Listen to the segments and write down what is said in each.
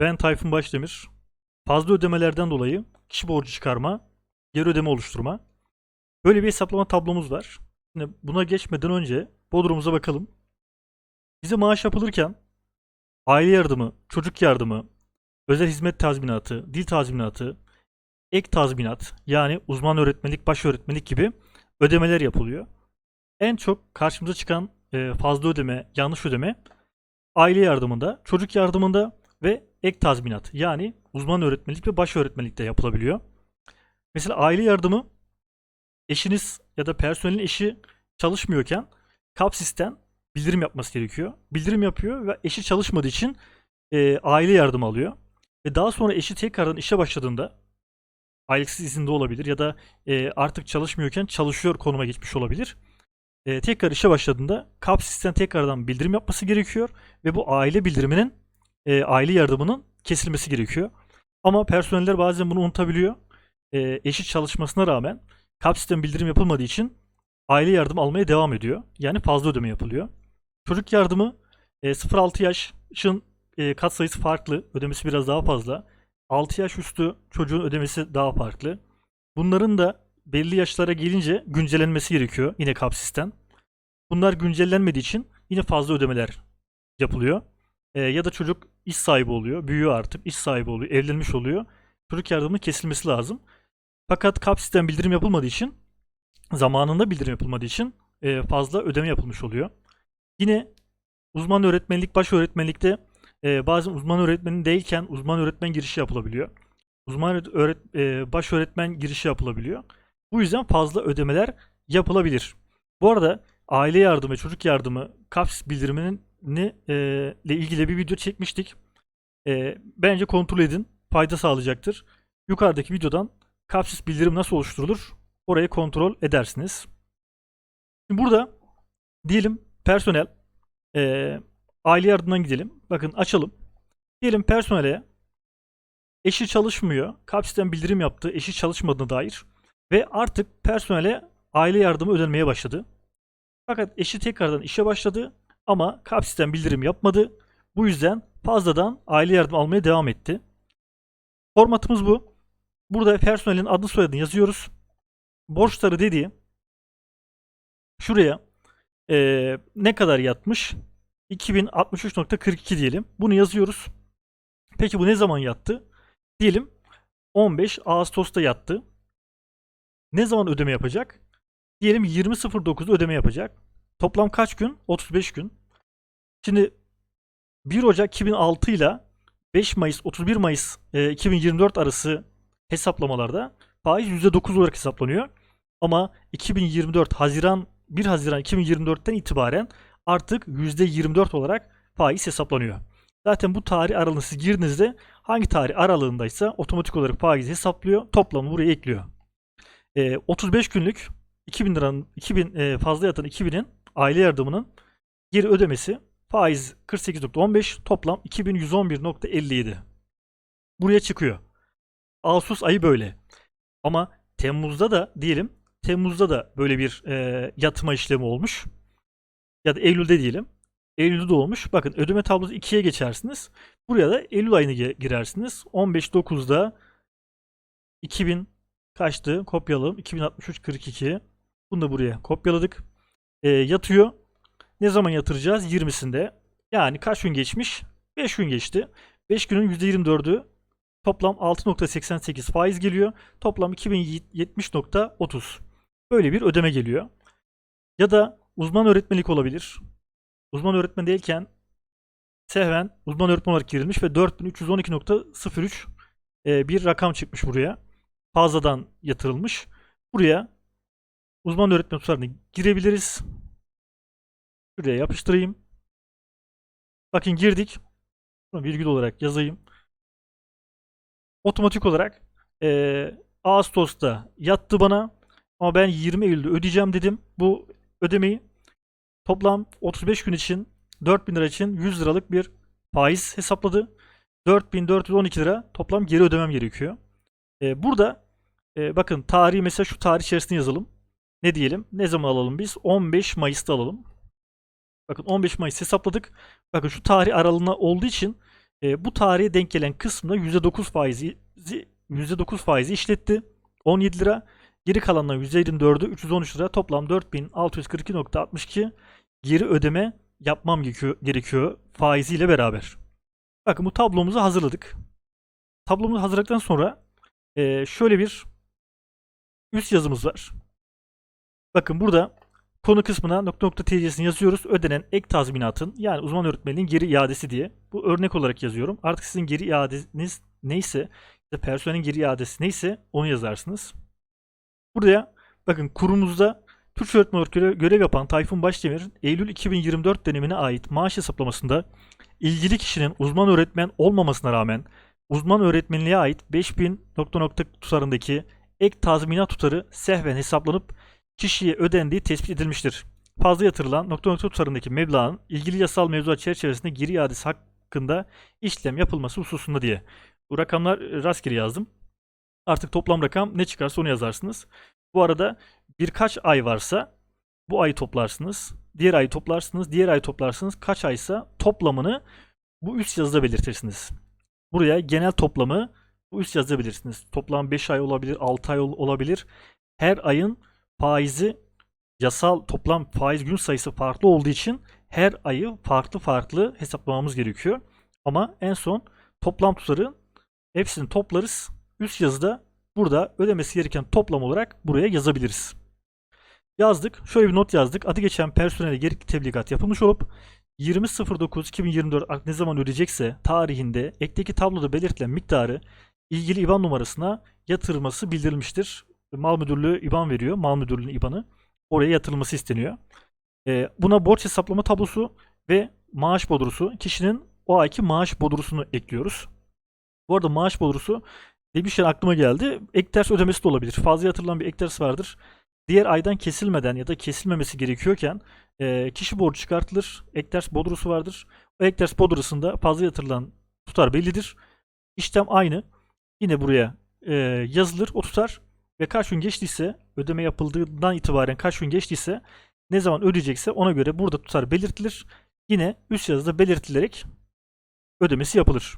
Ben Tayfun Başdemir. Fazla ödemelerden dolayı kişi borcu çıkarma, geri ödeme oluşturma. Böyle bir hesaplama tablomuz var. Şimdi buna geçmeden önce Bodrum'umuza bakalım. Bize maaş yapılırken aile yardımı, çocuk yardımı, özel hizmet tazminatı, dil tazminatı, ek tazminat yani uzman öğretmenlik, baş öğretmenlik gibi ödemeler yapılıyor. En çok karşımıza çıkan e, fazla ödeme, yanlış ödeme aile yardımında, çocuk yardımında ve ek tazminat yani uzman öğretmenlik ve baş öğretmenlikte yapılabiliyor. Mesela aile yardımı eşiniz ya da personelin eşi çalışmıyorken KAPSİS'ten bildirim yapması gerekiyor. Bildirim yapıyor ve eşi çalışmadığı için e, aile yardımı alıyor. Ve daha sonra eşi tekrardan işe başladığında aylıksız izinde olabilir ya da e, artık çalışmıyorken çalışıyor konuma geçmiş olabilir. E, tekrar işe başladığında KAPSİS'ten tekrardan bildirim yapması gerekiyor ve bu aile bildiriminin e, aile yardımının kesilmesi gerekiyor. Ama personeller bazen bunu unutabiliyor. E, eşi çalışmasına rağmen KAPSİS'ten bildirim yapılmadığı için aile yardımı almaya devam ediyor. Yani fazla ödeme yapılıyor. Çocuk yardımı e, 0-6 yaşın e, kat sayısı farklı. Ödemesi biraz daha fazla. 6 yaş üstü çocuğun ödemesi daha farklı. Bunların da belli yaşlara gelince güncellenmesi gerekiyor yine KAPSİS'ten. Bunlar güncellenmediği için yine fazla ödemeler yapılıyor. E, ya da çocuk iş sahibi oluyor, büyüyor artık, iş sahibi oluyor, evlenmiş oluyor. Çocuk yardımının kesilmesi lazım. Fakat KAPSİS'ten bildirim yapılmadığı için, zamanında bildirim yapılmadığı için e, fazla ödeme yapılmış oluyor. Yine uzman öğretmenlik, baş öğretmenlikte e, bazen uzman öğretmenin değilken uzman öğretmen girişi yapılabiliyor. Uzman öğret, e, baş öğretmen girişi yapılabiliyor. Bu yüzden fazla ödemeler yapılabilir. Bu arada aile yardımı, çocuk yardımı, KAPS bildiriminin ne e, ile ilgili bir video çekmiştik. E, bence kontrol edin. Fayda sağlayacaktır. Yukarıdaki videodan kapsis bildirim nasıl oluşturulur? Orayı kontrol edersiniz. Şimdi burada diyelim personel e, aile yardımından gidelim. Bakın açalım. Diyelim personele eşi çalışmıyor. Kapsisten bildirim yaptı. Eşi çalışmadığına dair. Ve artık personele aile yardımı ödenmeye başladı. Fakat eşi tekrardan işe başladı ama kapsisten bildirim yapmadı. Bu yüzden fazladan aile yardım almaya devam etti. Formatımız bu. Burada personelin adı soyadını yazıyoruz. Borçları dediği şuraya eee, ne kadar yatmış? 2063.42 diyelim. Bunu yazıyoruz. Peki bu ne zaman yattı? Diyelim 15 Ağustos'ta yattı. Ne zaman ödeme yapacak? Diyelim 20.09'da ödeme yapacak. Toplam kaç gün? 35 gün. Şimdi 1 Ocak 2006 ile 5 Mayıs 31 Mayıs e, 2024 arası hesaplamalarda faiz %9 olarak hesaplanıyor. Ama 2024 Haziran 1 Haziran 2024'ten itibaren artık %24 olarak faiz hesaplanıyor. Zaten bu tarih aralığına siz girdiğinizde hangi tarih aralığındaysa otomatik olarak faiz hesaplıyor. Toplamı buraya ekliyor. E, 35 günlük 2000 liranın 2000 e, fazla yatan 2000'in aile yardımının geri ödemesi faiz 48.15 toplam 2111.57. Buraya çıkıyor. Ağustos ayı böyle. Ama Temmuz'da da diyelim Temmuz'da da böyle bir e, yatma işlemi olmuş. Ya da Eylül'de diyelim. Eylül'de de olmuş. Bakın ödeme tablosu 2'ye geçersiniz. Buraya da Eylül ayını girersiniz. 15.9'da 2000 kaçtı? Kopyalayalım. 2063.42. Bunu da buraya kopyaladık. E, yatıyor. Ne zaman yatıracağız? 20'sinde. Yani kaç gün geçmiş? 5 gün geçti. 5 günün %24'ü toplam 6.88 faiz geliyor. Toplam 2070.30. Böyle bir ödeme geliyor. Ya da uzman öğretmenlik olabilir. Uzman öğretmen değilken sehven uzman öğretmen olarak girilmiş ve 4312.03 e, bir rakam çıkmış buraya. Fazladan yatırılmış. Buraya uzman öğretmen tutarını girebiliriz. Şuraya yapıştırayım. Bakın girdik. Bunu virgül olarak yazayım. Otomatik olarak eee, Ağustos'ta yattı bana. Ama ben 20 Eylül'de ödeyeceğim dedim. Bu ödemeyi toplam 35 gün için 4000 lira için 100 liralık bir faiz hesapladı. 4412 lira toplam geri ödemem gerekiyor. Eee, burada eee, bakın tarihi mesela şu tarih içerisinde yazalım. Ne diyelim? Ne zaman alalım biz? 15 Mayıs'ta alalım. Bakın 15 Mayıs hesapladık. Bakın şu tarih aralığına olduğu için E, bu tarihe denk gelen kısmında %9 faizi %9 faizi işletti. 17 lira. Geri kalanlar %24'ü 313 lira. Toplam 4642.62 geri ödeme yapmam gerekiyor faiziyle beraber. Bakın bu tablomuzu hazırladık. Tablomuzu hazırladıktan sonra e, şöyle bir üst yazımız var. Bakın burada konu kısmına nokta nokta TC'sini yazıyoruz. Ödenen ek tazminatın yani uzman öğretmenliğin geri iadesi diye. Bu örnek olarak yazıyorum. Artık sizin geri iadeniz neyse ya personelin geri iadesi neyse onu yazarsınız. Buraya bakın kurumuzda Türkçe öğretmen olarak görev yapan Tayfun Başdemir, Eylül 2024 dönemine ait maaş hesaplamasında ilgili kişinin uzman öğretmen olmamasına rağmen uzman öğretmenliğe ait 5000 nokta nokta tutarındaki ek tazminat tutarı sehven hesaplanıp kişiye ödendiği tespit edilmiştir. Fazla yatırılan nokta nokta tutarındaki meblağın ilgili yasal mevzuat çerçevesinde geri iadesi hakkında işlem yapılması hususunda diye. Bu rakamlar e, rastgele yazdım. Artık toplam rakam ne çıkarsa onu yazarsınız. Bu arada birkaç ay varsa bu ayı toplarsınız. Diğer ayı toplarsınız. Diğer ayı toplarsınız. Kaç aysa toplamını bu üst yazıda belirtirsiniz. Buraya genel toplamı bu üst yazıda belirtirsiniz. Toplam 5 ay olabilir, 6 ay ol- olabilir. Her ayın faizi yasal toplam faiz gün sayısı farklı olduğu için her ayı farklı farklı hesaplamamız gerekiyor. Ama en son toplam tutarı hepsini toplarız. Üst yazıda burada ödemesi gereken toplam olarak buraya yazabiliriz. Yazdık. Şöyle bir not yazdık. Adı geçen personele gerekli tebligat yapılmış olup 20.09.2024 artık ne zaman ödeyecekse tarihinde ekteki tabloda belirtilen miktarı ilgili IBAN numarasına yatırılması bildirilmiştir. Mal müdürlüğü IBAN veriyor. Mal müdürlüğünün IBAN'ı. Oraya yatırılması isteniyor. Ee, buna borç hesaplama tablosu ve maaş bodrusu. Kişinin o ayki maaş bodrusunu ekliyoruz. Bu arada maaş bodrusu demişken aklıma geldi. Ek ders ödemesi de olabilir. Fazla yatırılan bir ek ders vardır. Diğer aydan kesilmeden ya da kesilmemesi gerekiyorken e, kişi borcu çıkartılır. Ek ders bodrusu vardır. O ek ders bodrusunda fazla yatırılan tutar bellidir. İşlem aynı. Yine buraya e, yazılır o tutar ve kaç gün geçtiyse ödeme yapıldığından itibaren kaç gün geçtiyse ne zaman ödeyecekse ona göre burada tutar belirtilir. Yine üst yazıda belirtilerek ödemesi yapılır.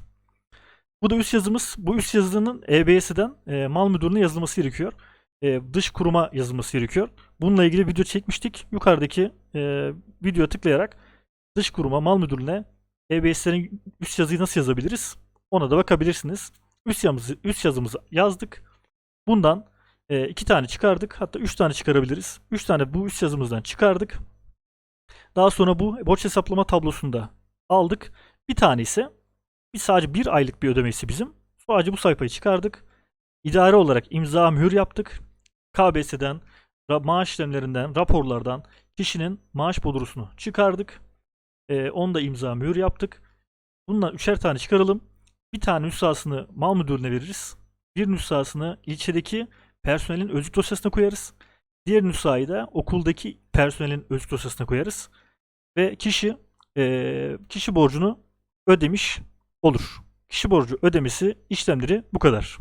Bu da üst yazımız. Bu üst yazının EBS'den e, mal müdürlüğüne yazılması gerekiyor. E, dış kuruma yazılması gerekiyor. Bununla ilgili video çekmiştik. Yukarıdaki e, videoya tıklayarak dış kuruma, mal müdürlüğüne EBS'lerin üst yazıyı nasıl yazabiliriz? Ona da bakabilirsiniz. Üst yazımızı, üst yazımızı yazdık. Bundan e, iki tane çıkardık. Hatta üç tane çıkarabiliriz. Üç tane bu üst yazımızdan çıkardık. Daha sonra bu borç hesaplama tablosunda aldık. Bir tane ise bir sadece bir aylık bir ödemesi bizim. Sadece bu sayfayı çıkardık. İdare olarak imza mühür yaptık. KBS'den, maaş işlemlerinden, raporlardan kişinin maaş bodrusunu çıkardık. Ee, onu da imza mühür yaptık. Bundan üçer tane çıkaralım. Bir tane nüshasını mal müdürlüğüne veririz. Bir nüshasını ilçedeki personelin özlük dosyasına koyarız. Diğer nüshayı da okuldaki personelin özlük dosyasına koyarız. Ve kişi eee, kişi borcunu ödemiş olur. Kişi borcu ödemesi işlemleri bu kadar.